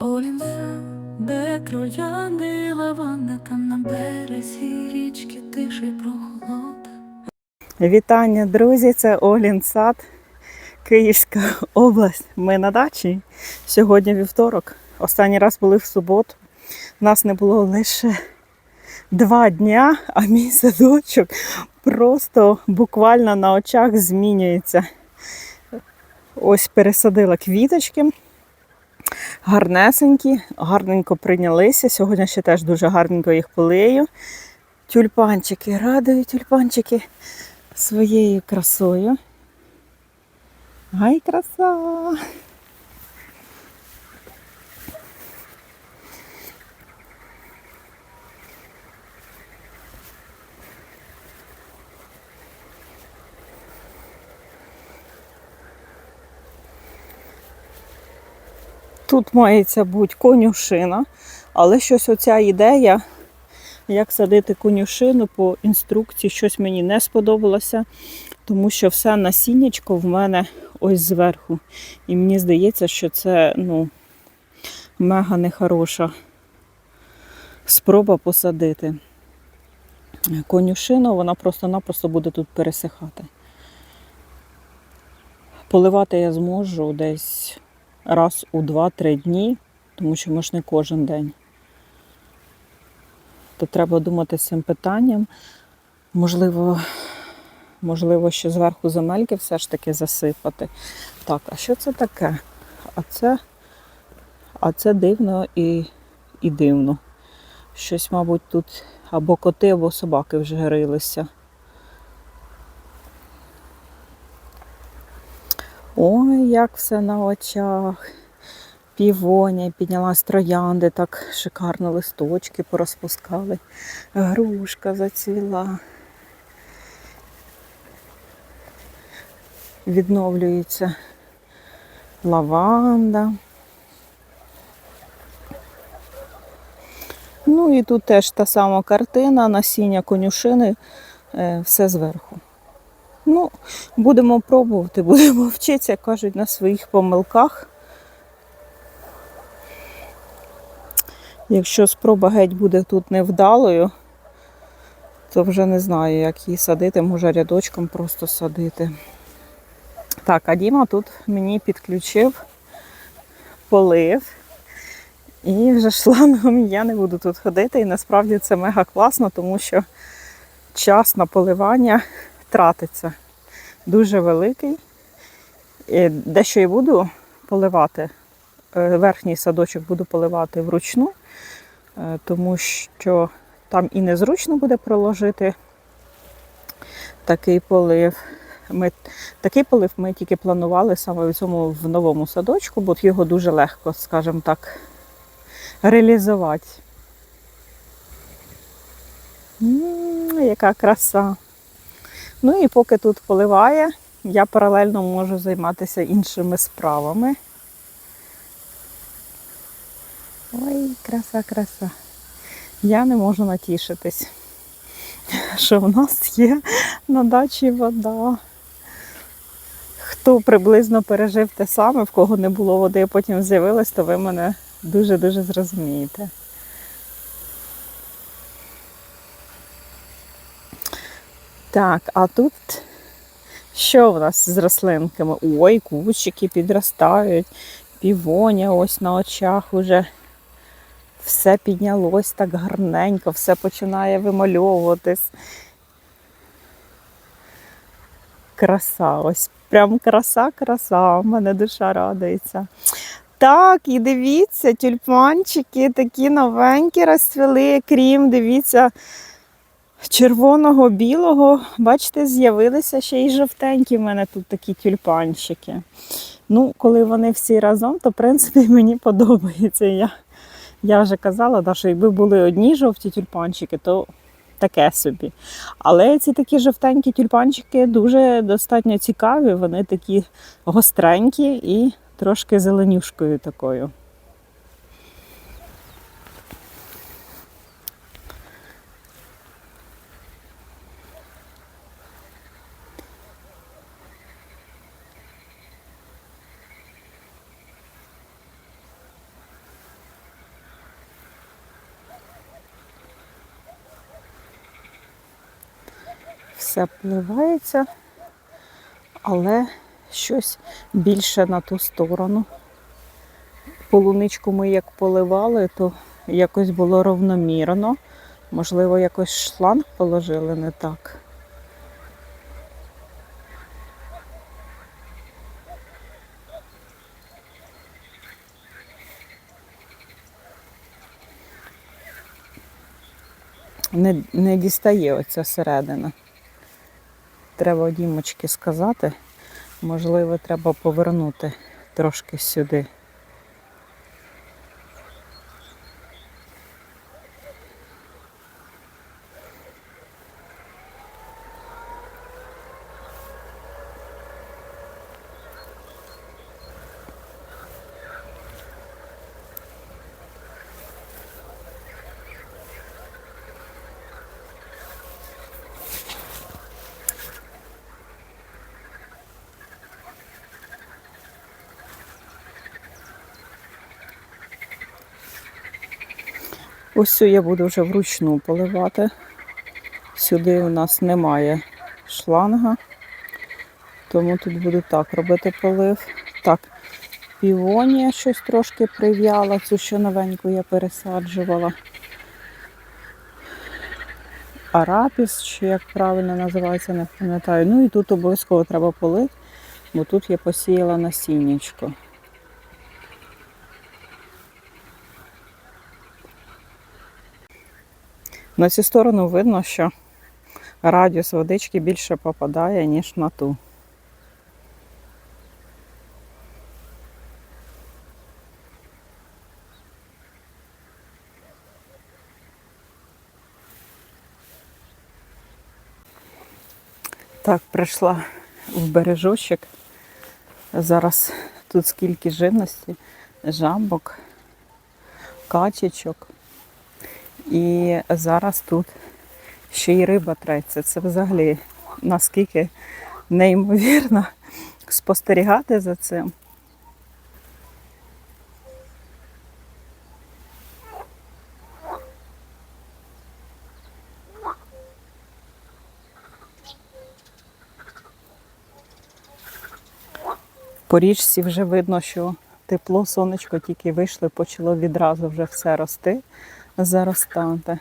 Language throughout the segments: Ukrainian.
Олінце, де троянди лаванда, там на березі річки тиша й прохолода. Вітання, друзі! Це Олін Сад, Київська область. Ми на дачі. Сьогодні вівторок. Останній раз були в суботу. Нас не було лише два дня, а мій садочок просто буквально на очах змінюється. Ось пересадила квіточки. Гарнесенькі, гарненько прийнялися. Сьогодні ще теж дуже гарненько їх полию. Тюльпанчики, радують тюльпанчики своєю красою. Гай краса! Тут мається бути конюшина, але щось оця ідея, як садити конюшину по інструкції, щось мені не сподобалося, тому що все насіннячко в мене ось зверху. І мені здається, що це ну, мега нехороша спроба посадити. Конюшину, вона просто-напросто буде тут пересихати. Поливати я зможу десь раз у 2-3 дні, тому що ми ж не кожен день. То треба думати з цим питанням. Можливо, можливо, ще зверху земельки все ж таки засипати. Так, а що це таке? А це, а це дивно і, і дивно. Щось, мабуть, тут або коти, або собаки вже грилися. Ой, як все на очах. Півоня, піднялась троянди, так шикарно листочки порозпускали. Грушка зацвіла. Відновлюється лаванда. Ну і тут теж та сама картина, насіння конюшини, е, все зверху. Ну, будемо пробувати, будемо вчитися, як кажуть, на своїх помилках. Якщо спроба геть буде тут невдалою, то вже не знаю, як її садити, може рядочком просто садити. Так, а Діма тут мені підключив полив. І вже шлангом я не буду тут ходити. І насправді це мега класно, тому що час на поливання тратиться дуже великий. І дещо я буду поливати. е, Верхній садочок буду поливати вручну, е, тому що там і незручно буде проложити такий полив. Ми, такий полив ми тільки планували саме в цьому в новому садочку, бо його дуже легко, скажімо так, реалізувати. М, Яка краса. Ну і поки тут поливає, я паралельно можу займатися іншими справами. Ой, краса, краса. Я не можу натішитись, що в нас є на дачі вода. Хто приблизно пережив те саме, в кого не було води, а потім з'явилась, то ви мене дуже-дуже зрозумієте. Так, а тут що в нас з рослинками? Ой, кущики підростають, півоня ось на очах уже все піднялось так гарненько, все починає вимальовуватись. Краса, ось прям краса, краса, в мене душа радується. Так, і дивіться, тюльпанчики такі новенькі розцвіли, крім, дивіться, червоного, білого. Бачите, з'явилися ще й жовтенькі в мене тут такі тюльпанчики. Ну, коли вони всі разом, то в принципі мені подобається. Я, я вже казала, да, що якби були одні жовті тюльпанчики, то таке собі. Але ці такі жовтенькі тюльпанчики дуже достатньо цікаві, вони такі гостренькі і трошки зеленюшкою такою. Все пливається, але щось більше на ту сторону. Полуничку ми як поливали, то якось було ровномірно. Можливо, якось шланг положили не так. Не, не дістає оця середина. Треба Дімочки сказати. Можливо, треба повернути трошки сюди. Ось цю я буду вже вручну поливати. Сюди у нас немає шланга, тому тут буду так робити полив. Так, півонія щось трошки прив'яла, цю що новеньку я пересаджувала. Арапіс, чи як правильно називається, не пам'ятаю. Ну і тут обов'язково треба полити, бо тут я посіяла насіннячко. На цю сторону видно, що радіус водички більше попадає, ніж на ту. Так, прийшла в бережочок. Зараз тут скільки живності, жабок, качечок. І зараз тут ще й риба треться. Це взагалі наскільки неймовірно спостерігати за цим. По річці вже видно, що тепло, сонечко тільки вийшло, почало відразу вже все рости, заростати.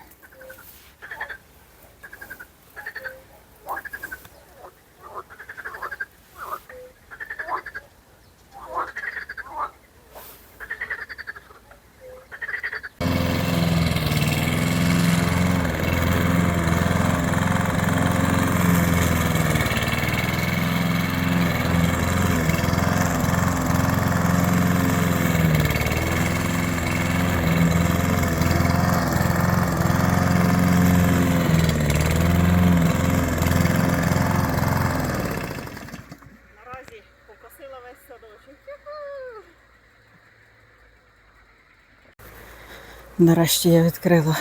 Нарешті я відкрила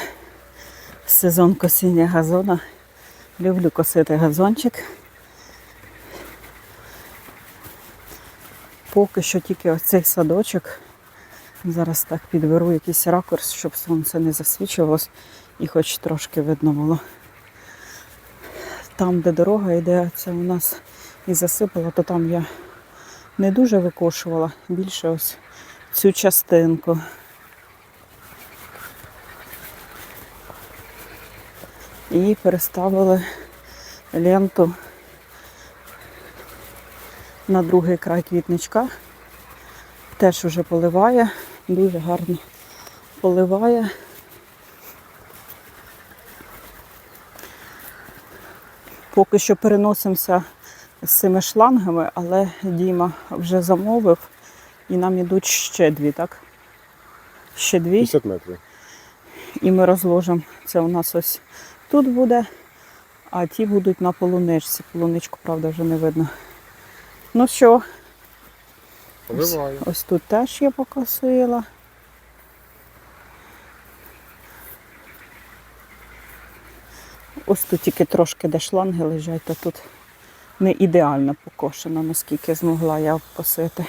сезон косіння газона. Люблю косити газончик. Поки що тільки оцей садочок. Зараз так підберу якийсь ракурс, щоб сонце не засвічувалось і хоч трошки видно було. Там, де дорога йде, це у нас і засипало, то там я не дуже викошувала, більше ось цю частинку. І переставили ленту на другий край квітничка. Теж уже поливає, дуже гарно поливає. Поки що переносимося з цими шлангами, але Діма вже замовив і нам ідуть ще дві, так? Ще дві. 50 метрів. І ми розложимо. Це у нас ось тут буде, а ті будуть на полуничці. Полуничку, правда, вже не видно. Ну що, ось, ось тут теж я покосила. Ось тут тільки трошки де шланги лежать, то тут не ідеально покошено, наскільки змогла я обкосити.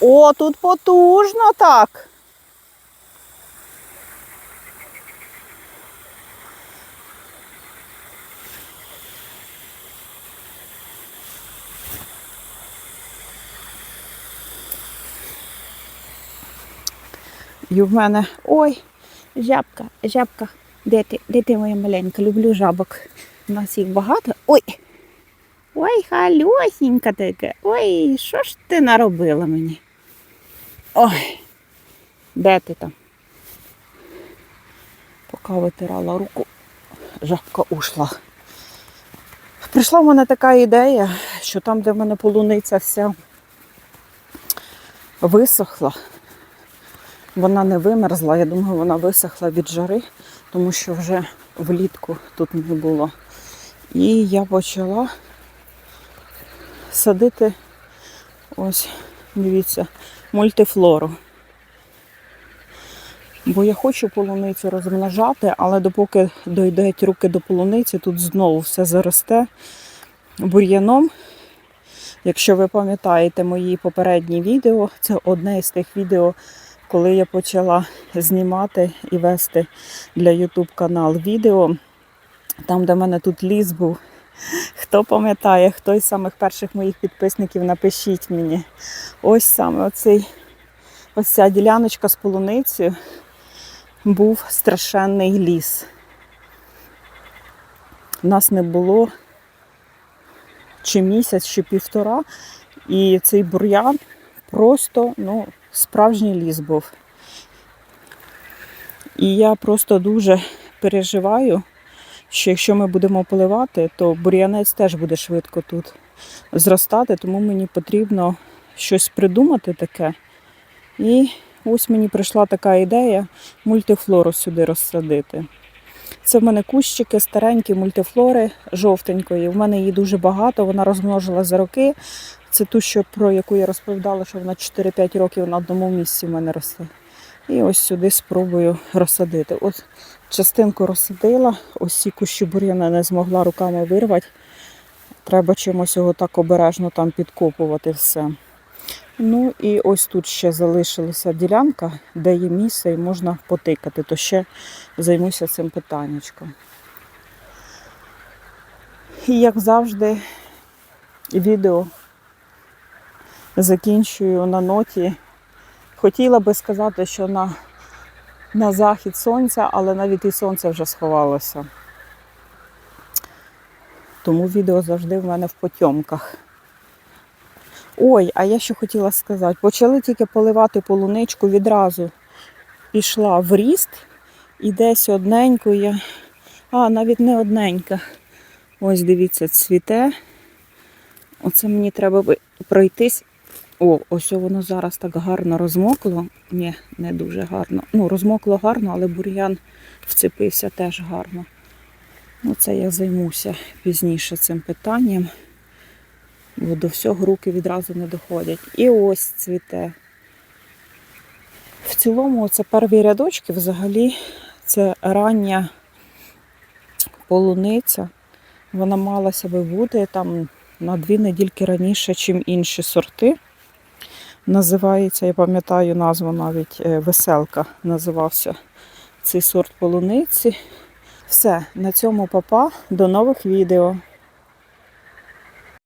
О, тут потужно так. В мене. Ой, жабка, жабка. Де ти? Де ти моя маленька? Люблю жабок. У нас їх багато. Ой. Ой, халюсінька таке. Ой, що ж ти наробила мені? Ой, де ти там? Поки витирала руку, жабка ушла. Прийшла в мене така ідея, що там, де в мене полуниця вся висохла, вона не вимерзла. Я думаю, вона висохла від жари, тому що вже влітку тут не було. І я почала садити ось, дивіться, мультифлору. Бо я хочу полуницю розмножати, але допоки дойдуть руки до полуниці, тут знову все заросте бур'яном. Якщо ви пам'ятаєте мої попередні відео, це одне із тих відео, коли я почала знімати і вести для YouTube канал відео, там, де в мене тут ліс був. Хто пам'ятає, хто із самих перших моїх підписників, напишіть мені. Ось саме оцей, ось ця діляночка з полуницею був страшенний ліс. У нас не було чи місяць, чи півтора, і цей бур'ян просто ну, справжній ліс був. І я просто дуже переживаю, що якщо ми будемо поливати, то бур'янець теж буде швидко тут зростати, тому мені потрібно щось придумати таке. І ось мені прийшла така ідея мультифлору сюди розсадити. Це в мене кущики старенькі мультифлори жовтенької. В мене її дуже багато, вона розмножила за роки. Це ту, що, про яку я розповідала, що вона 4-5 років на одному місці в мене росте. І ось сюди спробую розсадити. От частинку розсадила, ось ці кущі бур'яна не змогла руками вирвати. Треба чимось його так обережно там підкопувати все. Ну і ось тут ще залишилася ділянка, де є місце і можна потикати, то ще займуся цим питаннячком. І як завжди, відео закінчую на ноті. Хотіла би сказати, що на, на захід сонця, але навіть і сонце вже сховалося. Тому відео завжди в мене в потьомках. Ой, а я що хотіла сказати, почали тільки поливати полуничку, відразу пішла в ріст і десь одненько я. А, навіть не одненька. Ось дивіться, цвіте. Оце мені треба пройтись. О, ось воно зараз так гарно розмокло. Ні, не дуже гарно. Ну, розмокло гарно, але бур'ян вцепився теж гарно. Ну, це я займуся пізніше цим питанням бо до всього руки відразу не доходять. І ось цвіте. В цілому, це перві рядочки взагалі це рання полуниця. Вона малася би бути там на дві недільки раніше, ніж інші сорти. Називається, я пам'ятаю назву навіть е, веселка називався цей сорт полуниці. Все, на цьому папа. До нових відео.